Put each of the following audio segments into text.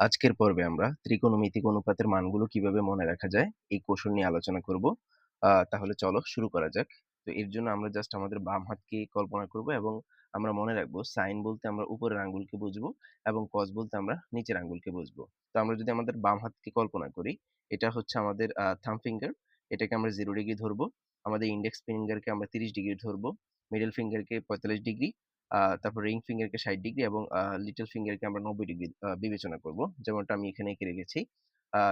আজকের পর্বে আমরা ত্রিকোণমিতিক অনুপাতের মানগুলো কীভাবে মনে রাখা যায়, এই কৌশল নিয়ে আলোচনা করব। তাহলে চলো শুরু করা যাক। তো এর জন্য আমরা জাস্ট আমাদের বাম হাতকে কল্পনা করব এবং আমরা মনে রাখব সাইন বলতে আমরা উপরের আঙ্গুলকে বুঝব এবং কস বলতে আমরা নিচের আঙ্গুলকে বুঝব। তো আমরা যদি আমাদের বাম হাতকে কল্পনা করি, এটা হচ্ছে আমাদের থাম ফিঙ্গার এটাকে আমরা জিরো ডিগ্রি ধরবো। আমাদের ইন্ডেক্স ফিঙ্গারকে আমরা তিরিশ ডিগ্রি ধরবো মিডল ফিঙ্গারকে পঁয়তাল্লিশ ডিগ্রি তারপর রিং ফিঙ্গারকে ষাট ডিগ্রি এবং লিটল ফিঙ্গারকে আমরা নব্বই ডিগ্রি বিবেচনা করব। যেমনটা আমি এখানে এঁকে রেখেছি।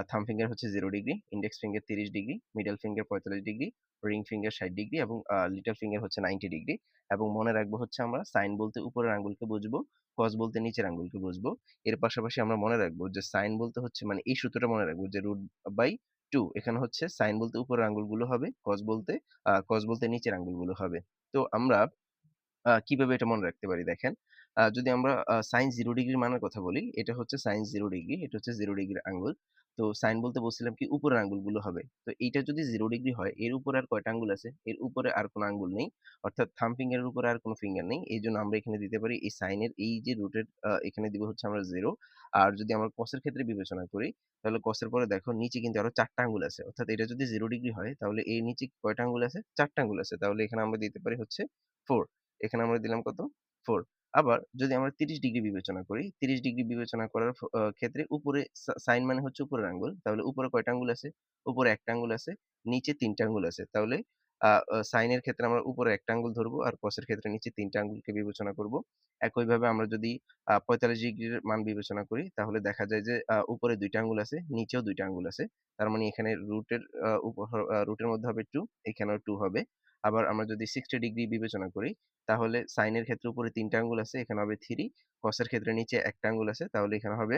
থাম ফিঙ্গার হচ্ছে জিরো ডিগ্রি, ইন্ডেক্স ফিঙ্গার তিরিশ ডিগ্রি, মিডল ফিঙ্গার পঁয়তাল্লিশ ডিগ্রি, রিং ফিঙ্গার ষাট ডিগ্রি এবং লিটল ফিঙ্গার হচ্ছে নাইনটি ডিগ্রি এবং মনে রাখব হচ্ছে আমরা সাইন বলতে উপরের আঙ্গুলকে বুঝব, কস বলতে নিচের আঙ্গুলকে বুঝব। এর পাশাপাশি আমরা মনে রাখব যে সাইন বলতে হচ্ছে মানে এই সূত্রটা মনে রাখব যে রুট বাই টু, এখানে হচ্ছে সাইন বলতে উপরের আঙ্গুলগুলো হবে, কস বলতে কস বলতে নিচের আঙ্গুলগুলো হবে। তো আমরা কীভাবে এটা মনে রাখতে পারি দেখেন। যদি আমরা আ জিরো 0 ডিগ্রির মানের কথা বলি, এটা হচ্ছে sin 0 ডিগ্রি, এটা হচ্ছে জিরো ডিগ্রির আঙ্গুল। তো সাইন বলতে বলছিলাম কি উপরের আঙ্গুলগুলো হবে। তো এইটা যদি জিরো ডিগ্রি হয়, এর উপরে আর কয়টা আঙ্গুল আছে? এর উপরে আর কোনো আঙ্গুল নেই। অর্থাৎ থাম ফিঙ্গার এর উপরে আর কোনো ফিঙ্গার নেই। এই জন্য আমরা এখানে দিতে পারি এই সাইনের এই যে রুটের এখানে দিব হচ্ছে আমরা জিরো আর যদি আমরা কসের ক্ষেত্রে বিবেচনা করি, তাহলে কসের পরে দেখো নিচে কিন্তু আরও ৪ টা আঙ্গুল আছে। অর্থাৎ এটা যদি জিরো ডিগ্রি হয়, তাহলে এর নিচে কয়টা আঙ্গুল আছে? চারটা আঙ্গুল আছে। তাহলে এখানে আমরা দিতে পারি হচ্ছে 4 এখানে আমরা দিলাম কত? 4 আবার যদি আমরা 30 ডিগ্রি বিবেচনা করি, 30 ডিগ্রি বিবেচনা করার ক্ষেত্রে উপরে সাইন মানে হচ্ছে উপরের আঙ্গুল। তাহলে উপরে কয়টা আঙ্গুল আছে? উপরে ১ টা আঙ্গুল আছে, নিচে ৩ টা আঙ্গুল আছে। তাহলে আ আ সাইন এর ক্ষেত্রে আমরা উপরে ১ টা আঙ্গুল ধরবো আর কসের ক্ষেত্রে নিচে ৩ টা আঙ্গুলকে বিবেচনা করব। একইভাবে আমরা যদি ৪৫ ডিগ্রির মান বিবেচনা করি, তাহলে দেখা যায় যে উপরে ২ টা আঙ্গুল আছে, নিচেও ২ টা আঙ্গুল আছে। তার মানে এখানে রুটের রুটের মধ্যে হবে 2, এখানেও 2 হবে। আবার আমরা যদি 60 ডিগ্রি বিবেচনা করি, তাহলে সাইনের ক্ষেত্রে উপরে তিনটা আঙ্গুল আছে, এখানে হবে 3 কস এর ক্ষেত্রে নিচে একটা আঙ্গুল আছে, তাহলে এখানে হবে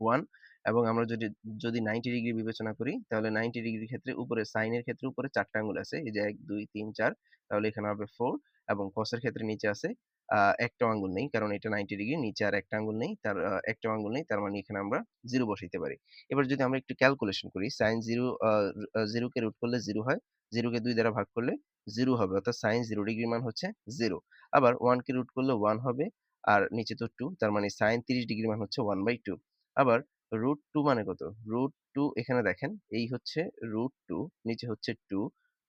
ওয়ান এবং আমরা যদি যদি 90 ডিগ্রি বিবেচনা করি, তাহলে 90 ডিগ্রির ক্ষেত্রে উপরে সাইনের ক্ষেত্রে উপরে চারটা আঙ্গুল আছে। এই যে ১, ২, ৩, ৪ তাহলে এখানে হবে ফোর এবং কস এর ক্ষেত্রে নিচে আছে আ একটাও আঙ্গুল নেই। কারণ এটা 90 ডিগ্রি, নিচে আর একটা আঙ্গুল নেই। তার একটা আঙ্গুল নেই। তার মানে এখানে আমরা জিরো বসাইতে পারি। এবার যদি আমরা একটু ক্যালকুলেশন করি, সাইন 0 আ আ 0 কে রুট করলে জিরো হয়। 0 কে 2 দ্বারা ভাগ করলে 0 হবে। অর্থাৎ সাইন 0 ডিগ্রির মান হচ্ছে 0 আবার 1 কে রুট করলে 1 হবে। আর নিচে তো 2 তার মানে সাইন 30 ডিগ্রির মান হচ্ছে 1/2 আবার রুট 2 মানে কত? রুট 2 এখানে দেখেন, এই হচ্ছে রুট 2 নিচে হচ্ছে 2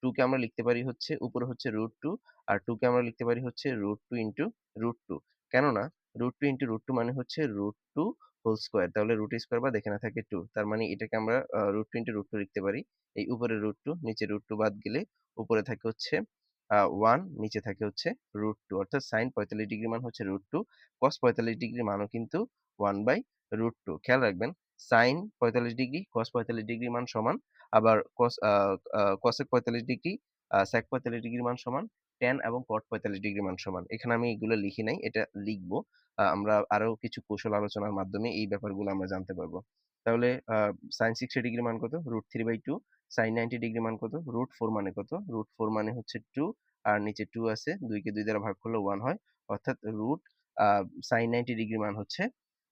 2 কে আমরা লিখতে পারি হচ্ছে, উপরে হচ্ছে রুট 2 আর 2 কে আমরা লিখতে পারি হচ্ছে রুট 2 ইনটু রুট 2 কেননা রুট 2 ইনটু রুট 2 মানে হচ্ছে রুট 2 হোল স্কোয়ার তাহলে রুট স্কয়ার বাদ এখানে থাকে 2 তার মানে এটাকে আমরা রুট 2 ইনটু রুট টু লিখতে পারি। এই উপরে রুট টু নিচে রুট টু বাদ গেলে উপরে থাকে হচ্ছে ওয়ান নিচে থাকে হচ্ছে রুট টু অর্থাৎ সাইন ৪৫ ডিগ্রি মান হচ্ছে রুট টু কস ৪৫ ডিগ্রি মানও কিন্তু 1/√2 খেয়াল রাখবেন সাইন ৪৫ ডিগ্রি কস ৪৫ ডিগ্রি মান সমান, আবার cos cosec ৪৫ degree sec ৪৫ degree মান সমান ট্যান এবং কট ৪৫ ডিগ্রি মান সমান। এখানে আমি এগুলো লিখি নাই, এটা লিখব। আমরা আরও কিছু কৌশল আলোচনার মাধ্যমে এই ব্যাপারগুলো আমরা জানতে পারব। তাহলে সাইন 60 ডিগ্রি মান কত? √3/2 সাইন 90 ডিগ্রি মান কত? রুট ফোর মানে কত? রুট ফোর মানে হচ্ছে টু আর নিচে টু আছে 2 কে 2 দ্বারা ভাগ করলে ওয়ান হয়। অর্থাৎ রুট সাইন 90 ডিগ্রি মান হচ্ছে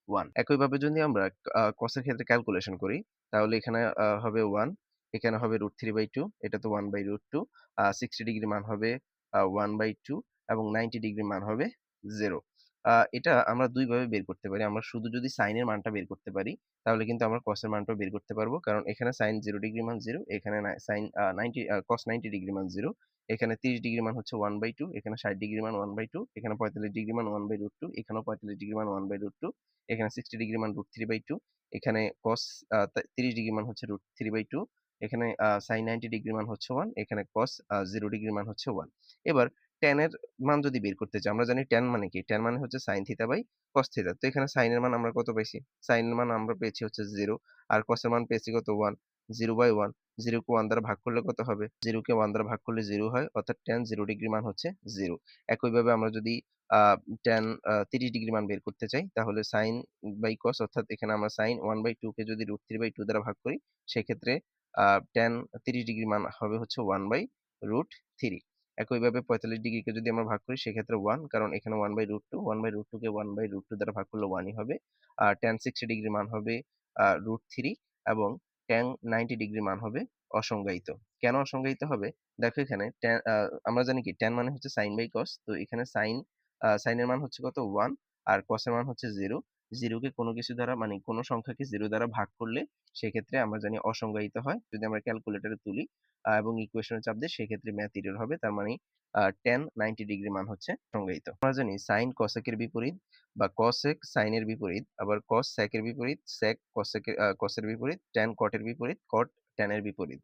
ওয়ান একইভাবে যদি আমরা এর ক্ষেত্রে ক্যালকুলেশন করি, তাহলে এখানে হবে ওয়ান এখানে হবে √3/2 এটা তো 1/√2 আ 60 ডিগ্রি মান হবে আ 1/2 এবং 90 ডিগ্রি মান হবে 0 আ এটা আমরা ২ ভাবে বের করতে পারি। আমরা শুধু যদি সাইনের মানটা বের করতে পারি, তাহলে কিন্তু আমরা এর মানটাও বের করতে পারব। কারণ এখানে সাইন 0 ডিগ্রি মান 0 এখানে সাইন আ 90 আ cos 90 ডিগ্রি মান 0 এখানে 30 ডিগ্রি মান হচ্ছে 1/2 এখানে 60 ডিগ্রি মান 1/2 এখানে 45 ডিগ্রি মান 1/√2 এখানেও 45 ডিগ্রি মান 1/√2 এখানে 60 ডিগ্রি মান √3/2 এখানে cos আ তা 30 ডিগ্রি মান হচ্ছে √3/2 এখানে সাইন 90 ডিগ্রি মান হচ্ছে ওয়ান এখানে কস জিরো ডিগ্রি মান হচ্ছে ওয়ান এবার এর মান যদি বের করতে চাই, আমরা জানি tan মানে কি? tan মানে হচ্ছে সাইন থিতা বাই কস থিতা তো এখানে এর মান আমরা কত পাইছি? এর মান আমরা পেয়েছি হচ্ছে জিরো আর এর মান পেয়েছি কত? 1 0/1 0 কে ওয়ান দ্বারা ভাগ করলে কত হবে? 0 কে 1 দ্বারা ভাগ করলে জিরো হয় অর্থাৎ tan 0 ডিগ্রি মান হচ্ছে জিরো একইভাবে আমরা যদি আ 30 ডিগ্রি মান বের করতে চাই, তাহলে সাইন বাই কস অর্থাৎ এখানে আমরা sin 1/2 কে যদি √3/2 দ্বারা ভাগ করি, সেক্ষেত্রে tan 30 ডিগ্রি মান হবে হচ্ছে 1/√3 একইভাবে 45 ডিগ্রিকে যদি আমরা ভাগ করি, সেক্ষেত্রে ওয়ান কারণ এখানে one by root two one by root টুকে ওয়ান বাই রুট টু দ্বারা ভাগ করলে ওয়ানই হবে। আর tan 60 ডিগ্রি মান হবে রুট থ্রি এবং tan 90 ডিগ্রি মান হবে অসংজ্ঞায়িত। কেন অসংজ্ঞায়িত হবে? দেখো এখানে আ আমরা জানি কি tan মানে হচ্ছে সাইন বাই কস তো এখানে সাইন সাইনের মান হচ্ছে কত ওয়ান আর কসের মান হচ্ছে 0 0 কে কোনো কিছু দ্বারা মানে কোনো সংখ্যাকে জিরো দ্বারা ভাগ করলে সেক্ষেত্রে আমরা জানি অসংজ্ঞায়িত হয়। যদি আমরা ক্যালকুলেটরে তুলি এবং ইকুয়েশনে চাপ দেই সেক্ষেত্রে ম্যাথ হবে। তার মানে tan 90 ডিগ্রি মান হচ্ছে সংজ্ঞায়িত। আমরা জানি cosec এর বিপরীত বা sin এর বিপরীত, আবার কস এর বিপরীত, এর আ এর বিপরীত, cot এর বিপরীত, tan এর বিপরীত।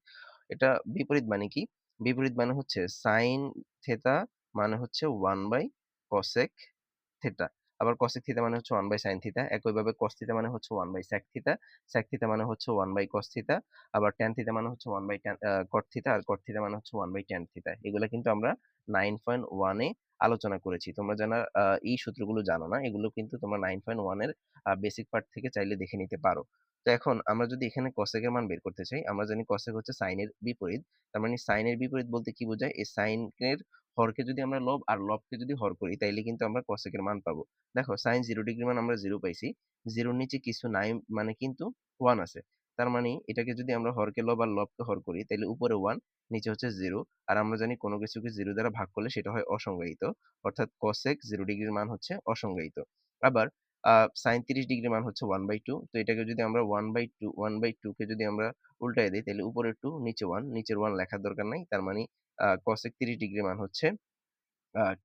এটা বিপরীত মানে কি? বিপরীত মানে হচ্ছে সাইন theta মানে হচ্ছে 1/cosec theta আবার cosec theta মানে হচ্ছে ওয়ান বাই সাইন থিতা একইভাবে cos theta মানে হচ্ছে 1/sec theta sec theta মানে হচ্ছে 1/cos থিতা আবার tan theta মানে হচ্ছে 1/tan আ cot theta আর cot theta মানে হচ্ছে 1/tan থিতা এগুলো কিন্তু আমরা নাইন পয়েন্ট ওয়ানে আলোচনা করেছি। তোমরা যারা এই সূত্রগুলো জানো না এগুলো কিন্তু তোমরা 9.1 এর আ বেসিক পার্ট থেকে চাইলে দেখে নিতে পারো। তো এখন আমরা যদি এখানে এর মান বের করতে চাই, আমরা জানি cosec হচ্ছে সাইনের বিপরীত। তার মানে সাইনের বিপরীত বলতে কি বোঝায়? এই এর হরকে যদি আমরা লব আর লবকে যদি হর করি, তাইলে কিন্তু আমরা এর মান পাবো। দেখো, sin 0 ডিগ্রি মান আমরা জিরো পাইছি। জিরোর নিচে কিছু নাই মানে কিন্তু ওয়ান আছে। তার মানে এটাকে যদি আমরা হরকে লব আর লবকে হর করি, তাইলে উপরে ওয়ান নিচে হচ্ছে জিরো আর আমরা জানি কোনো কিছুকে জিরো দ্বারা ভাগ করলে সেটা হয় অসংজ্ঞায়িত। অর্থাৎ cosec 0 ডিগ্রির মান হচ্ছে অসংজ্ঞায়িত। আবার sin 30 ডিগ্রি মান হচ্ছে 1/2 তো এটাকে যদি আমরা one by two one by টুকে যদি আমরা উল্টাই দিই তাহলে উপরে টু নিচে ওয়ান নিচের ওয়ান লেখার দরকার নাই। তার মানে cosec 30 ডিগ্রি মান হচ্ছে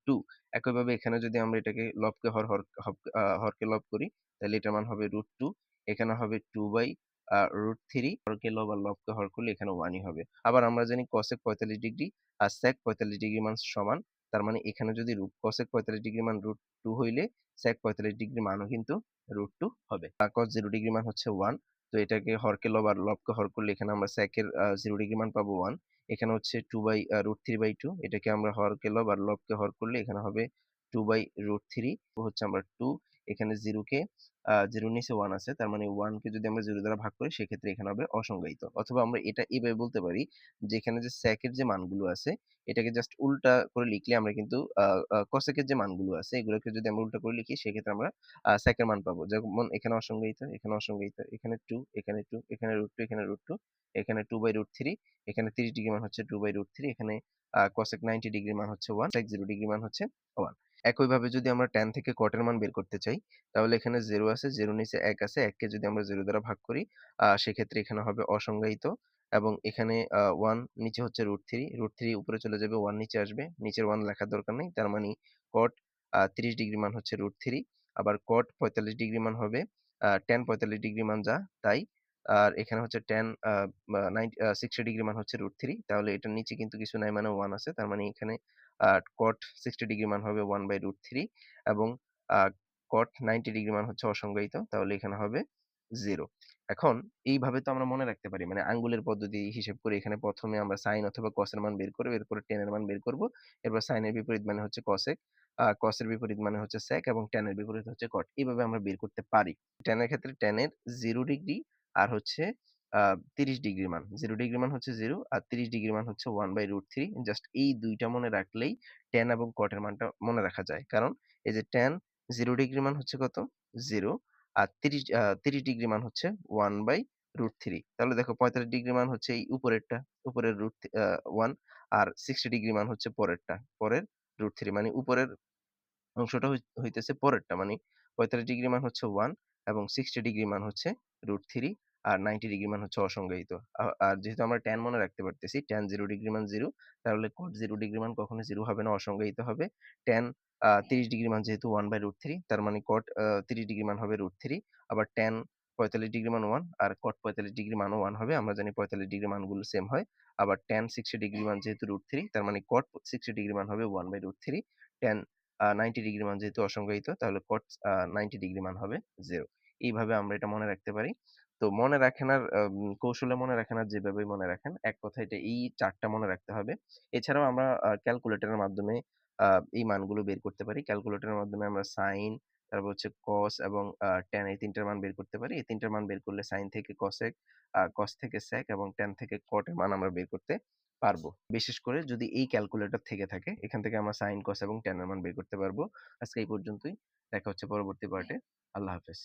2 একইভাবে এখানে যদি আমরা এটাকে লবকে হর হর, হব হরকে লব করি, তাহলে এটার মান হবে √2 এখানে হবে 2 বাই আ √3 হরকে লব আর লবকে হর করলে এখানে 1 ই হবে। আবার আমরা জানি cosec 45 ডিগ্রি আর sec 45 ডিগ্রি মান সমান। তার মানে এখানে যদি রু cosec 45 ডিগ্রি মান √2 হইলে, sec 45 ডিগ্রি মানও কিন্তু √2 হবে। আর cos 0 ডিগ্রি মান হচ্ছে 1 তো এটাকে হরকে লব আর লবকে হর করলে এখানে আমরা এর 0 ডিগ্রি মান পাবো 1 এখানে হচ্ছে two by root three by two এটাকে আমরা লব আর লবকে হর করলে এখানে হবে 2/√3 হচ্ছে আমরা 2 এখানে 0 কে আ 0 এর নিচে ওয়ান আছে তার মানে 1 কে যদি আমরা জিরো দ্বারা ভাগ করি সেক্ষেত্রে এখানে হবে অসংজ্ঞায়িত। অথবা আমরা এটা এভাবে বলতে পারি যে এখানে যে এর যে মানগুলো আছে এটাকে জাস্ট উল্টা করে লিখলে আমরা কিন্তু এর যে মানগুলো আছে এগুলোকে যদি আমরা উল্টা করে লিখি সেক্ষেত্রে আমরা এর মান পাবো। যেমন এখানে অসংজ্ঞায়িত, এখানে অসংজ্ঞায়িত, এখানে টু এখানে টু এখানে রুট টু এখানে রুট টু এখানে 2/√3 এখানে 30 ডিগ্রি মান হচ্ছে 2/√3 এখানে আ cosec 90 ডিগ্রি মান হচ্ছে ওয়ান 0 ডিগ্রি মান হচ্ছে 1 একইভাবে যদি আমরা টেন থেকে এর মান বের করতে চাই, তাহলে এখানে 0 আছে 0 নিচে এক আছে 1 কে যদি আমরা 0 দ্বারা ভাগ করি সেক্ষেত্রে এখানে হবে অসংজ্ঞায়িত এবং এখানে ওয়ান নিচে হচ্ছে √3 √3 উপরে চলে যাবে ওয়ান নিচে আসবে। নিচের ওয়ান লেখার দরকার নেই। তার মানে আ 30 ডিগ্রি মান হচ্ছে রুট থ্রি আবার cot 45 ডিগ্রি মান হবে tan 45 ডিগ্রি মান যা, তাই। আর এখানে হচ্ছে টেন 60 ডিগ্রি মান হচ্ছে রুট থ্রি তাহলে এটার নিচে কিন্তু কিছু নাই মানে ওয়ান আছে। তার মানে এখানে cot 60 ডিগ্রি মান হবে 1/√3 এবং, আ cot 90 ডিগ্রি মান হচ্ছে অসংজ্ঞায়িত, তাহলে এখানে হবে জিরো এখন এইভাবে তো আমরা মনে রাখতে পারি মানে আঙ্গুলের পদ্ধতি হিসেব করে এখানে প্রথমে আমরা সাইন অথবা কসের মান বের করে এরপরে এর মান বের করব। এরপর সাইনের বিপরীত মানে হচ্ছে কসেক কসের বিপরীত মানে হচ্ছে sec এবং টেনের বিপরীত হচ্ছে কট এইভাবে আমরা বের করতে পারি। টেনের ক্ষেত্রে টেনের জিরো ডিগ্রি আর হচ্ছে 30 ডিগ্রি মান। 0 ডিগ্রি মান হচ্ছে 0 আর 30 ডিগ্রি মান হচ্ছে 1/√3 জাস্ট এই ২ টা মনে রাখলেই tan এবং এর মানটা মনে রাখা যায়। কারণ এই যে tan 0 ডিগ্রি মান হচ্ছে কত? 0 আর 30 আ 30 ডিগ্রি মান হচ্ছে 1/√3 তাহলে দেখো 45 ডিগ্রি মান হচ্ছে এই উপরেরটা, উপরের রুট 1 আর 60 ডিগ্রি মান হচ্ছে পরেরটা, পরের √3 মানে উপরের অংশটা হই হইতেছে পরেরটা। মানে 45 ডিগ্রি মান হচ্ছে 1 এবং 60 ডিগ্রি মান হচ্ছে √3 আর 90 ডিগ্রি মান হচ্ছে অসংজ্ঞায়িত। আর যেহেতু আমরা tan মনে রাখতে পারতেছি tan 0 ডিগ্রি মান 0 তাহলে cot 0 ডিগ্রি মান কখনো 0 হবে না অসংজ্ঞায়িত হবে। আ 30 ডিগ্রি মান যেহেতু 1/√3 তার মানে আ 30 ডিগ্রি মান হবে √3 আবার tan 45 ডিগ্রি মান 1 আর cot 45 ডিগ্রি মানও 1 হবে। আমরা জানি 45 ডিগ্রি মানগুলো সেম হয়। আবার tan 60 ডিগ্রি মান যেহেতু √3 তার মানে cot 60 ডিগ্রি মান হবে 1/√3 tan আ 90 ডিগ্রি মান যেহেতু অসংজ্ঞায়িত তাহলে আ 90 ডিগ্রি মান হবে 0 এইভাবে আমরা এটা মনে রাখতে পারি। তো মনে রাখেন আর কৌশলে মনে রাখেন আর যেভাবেই মনে রাখেন এক কথায় এটা এই ৪ টা মনে রাখতে হবে। এছাড়াও আমরা আ ক্যালকুলেটরের মাধ্যমে এই মানগুলো বের করতে পারি। ক্যালকুলেটরের মাধ্যমে আমরা সাইন, তারপর হচ্ছে কস এবং আ tan এই ৩ টার মান বের করতে পারি। এই ৩ টার মান বের করলে সাইন থেকে আ cos থেকে sec এবং tan থেকে cot এর মান আমরা বের করতে পারব। বিশেষ করে যদি এই ক্যালকুলেটর থেকে থাকে এখান থেকে আমরা সাইন, কস এবং tan এর মান বের করতে পারব। আজকে এই পর্যন্তই। দেখা হচ্ছে পরবর্তী পার্টে। আল্লাহ হাফেজ।